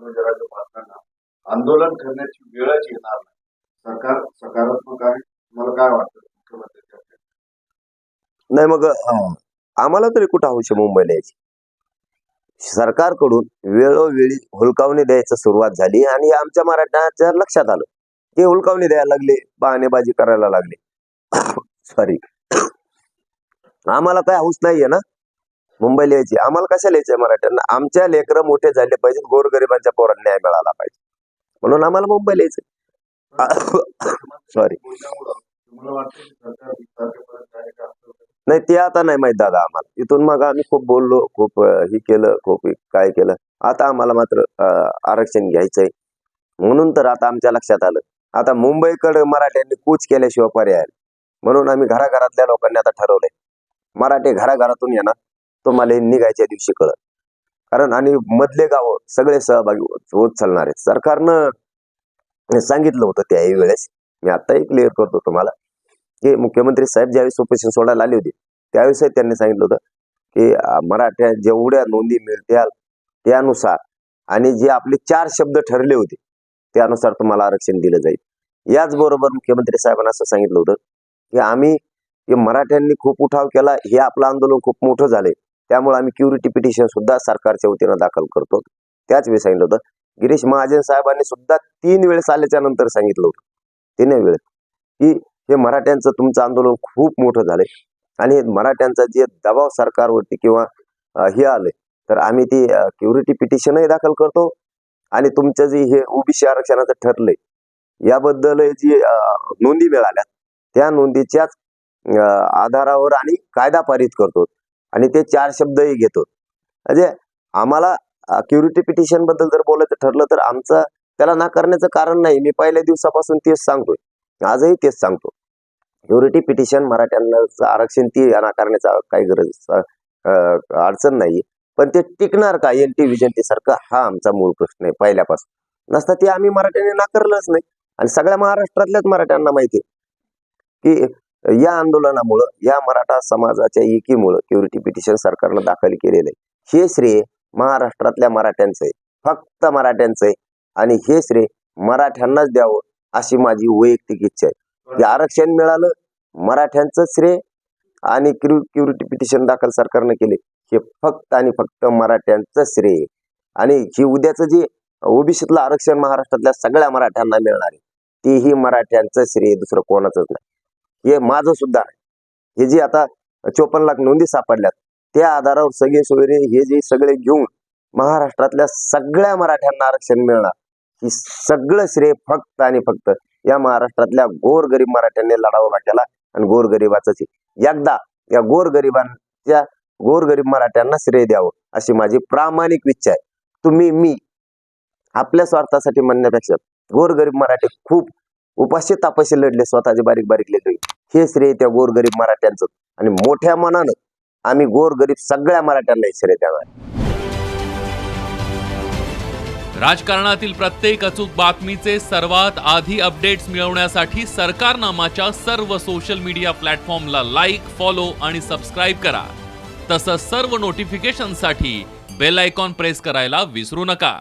मनोजराजे पाटलांना आंदोलन करण्याची वेळच येणार नाही. सरकार सकारात्मक आहे. तुम्हाला काय वाटतं? मुख्यमंत्री नाही मग आम्हाला तरी कुठं हौशी मुंबईला यायची सरकारकडून वेळोवेळी हुलकावणी द्यायची सुरुवात झाली आणि आमच्या मराठ्यांच्या लक्षात आलं. ते हुलकावणी द्यायला लागले बहाणेबाजी करायला लागले. सॉरी आम्हाला काय हौस नाहीये ना? मुंबईला यायची आम्हाला कशाला यायचंय मराठ्यांना? आमच्या लेकरं मोठे झाले पाहिजेत गोरगरिबांच्या पोरांना न्याय मिळाला पाहिजे. म्हणून आम्हाला मुंबईला यायचंय सॉरी नाही ते आता नाही माहीत दादा आम्हाला. इथून मग आम्ही खूप बोललो खूप हे केलं खूप काय केलं. आता आम्हाला मात्र आरक्षण घ्यायचंय. म्हणून तर आता आमच्या लक्षात आलं. आता मुंबईकडे मराठ्यांनी कूच केल्याशिवाय पर्याय. म्हणून आम्ही घराघरातल्या लोकांनी आता ठरवलंय. मराठी घराघरातून येणार. तुम्हाला हे निघायच्या दिवशी कळत कारण आणि मधले गाव सगळे सहभागी होत चालणार आहेत. सरकारनं सांगितलं होतं त्याही वेळेस. मी आताही क्लिअर करतो तुम्हाला. की मुख्यमंत्री साहेब ज्यावेळेस उपोषण सोडायला आले होते त्यावेळेस त्यांनी सांगितलं होतं की मराठ्या जेवढ्या नोंदी मिळतील त्यानुसार आणि जे आपले चार शब्द ठरले होते त्यानुसार तुम्हाला आरक्षण दिलं जाईल. याचबरोबर मुख्यमंत्री साहेबांना असं सांगितलं होतं की आम्ही मराठ्यांनी खूप उठाव केला हे आपलं आंदोलन खूप मोठं झालंय. त्यामुळे आम्ही क्युरिटी पिटिशन सुद्धा सरकारच्या वतीनं दाखल करतो. त्याच वेळी सांगितलं होतं गिरीश महाजन साहेबांनी सुद्धा तीन वेळेस आल्याच्यानंतर सांगितलं होतं. तीन वेळेस. की हे मराठ्यांचं तुमचं आंदोलन खूप मोठं झालंय. आणि मराठ्यांचा जे दबाव सरकारवरती किंवा हे आले तर आम्ही ती क्युरिटी पिटिशनही दाखल करतो. आणि तुमचं जे हे ओबीसी आरक्षणाचं ठरलंय याबद्दल जी नोंदी मिळाल्या त्या नोंदीच्याच आधारावर आणि कायदा पारित करतो. आणि ते चार शब्दही घेतो. म्हणजे आम्हाला क्युरिटी पिटिशनबद्दल जर बोलायचं ठरलं तर आमचं त्याला नाकारण्याचं कारण नाही. मी पहिल्या दिवसापासून तेच सांगतोय. आजही तेच सांगतो. क्युरिटी पिटिशन मराठ्यांना आरक्षण ती नाकारण्याचा काही गरज अडचण नाही. पण ते टिकणार का? एन टी विजंती सारखं? हा आमचा मूळ प्रश्न आहे पहिल्यापासून. नसता ते आम्ही मराठ्यांनी नाकारलंच नाही. आणि सगळ्या महाराष्ट्रातल्याच मराठ्यांना माहिती आहे. की या आंदोलनामुळं या मराठा समाजाच्या एकीमुळं क्युरिटी पिटिशन सरकारनं दाखल केलेलं आहे हे श्रेय महाराष्ट्रातल्या मराठ्यांचं आहे. फक्त मराठ्यांचं आहे. आणि हे श्रेय मराठ्यांनाच द्यावं अशी माझी वैयक्तिक इच्छा आहे. हे आरक्षण मिळालं मराठ्यांचं श्रेय आणि क्युरिटी पिटिशन दाखल सरकारनं केले हे फक्त आणि फक्त मराठ्यांचं श्रेय आणि हे उद्याचं जे ओबीसीतलं आरक्षण महाराष्ट्रातल्या सगळ्या मराठ्यांना मिळणार आहे तेही मराठ्यांचं श्रेय दुसरं कोणाचंच नाही. हे माझं सुद्धा आहे. हे जे आता चोपन्न लाख नोंदी सापडल्यात त्या आधारावर सगळे सोयरे हे जे सगळे घेऊन महाराष्ट्रातल्या सगळ्या मराठ्यांना आरक्षण मिळणार. ही सगळं श्रेय फक्त आणि फक्त या महाराष्ट्रातल्या गोरगरीब मराठ्यांनी लढावा केला आणि गोरगरिबाच एकदा या गोरगरिबांच्या गोरगरीब मराठ्यांना श्रेय द्यावं अशी माझी प्रामाणिक इच्छा आहे. तुम्ही मी आपल्या स्वार्थासाठी म्हणण्यापेक्षा गोरगरीब मराठी खूप उपाशी तापाशी लढले स्वतःचे बारीक बारीक लेकरे. हे श्रेय त्या गोरगरीब मराठ्यांचं. आणि मोठ्या मनानं आम्ही गोरगरीब सगळ्या मराठ्यांना हे श्रेय द्यावा राजकारणातील प्रत्येक अचूक बातमीचे सर्वात आधी अपडेट्स मिळवण्यासाठी सरकारनामाच्या सर्व सोशल मीडिया प्लॅटफॉर्मला लाईक फॉलो आणि सबस्क्राईब करा. तसंच सर्व नोटिफिकेशनसाठी बेल आयकॉन प्रेस करायला विसरू नका.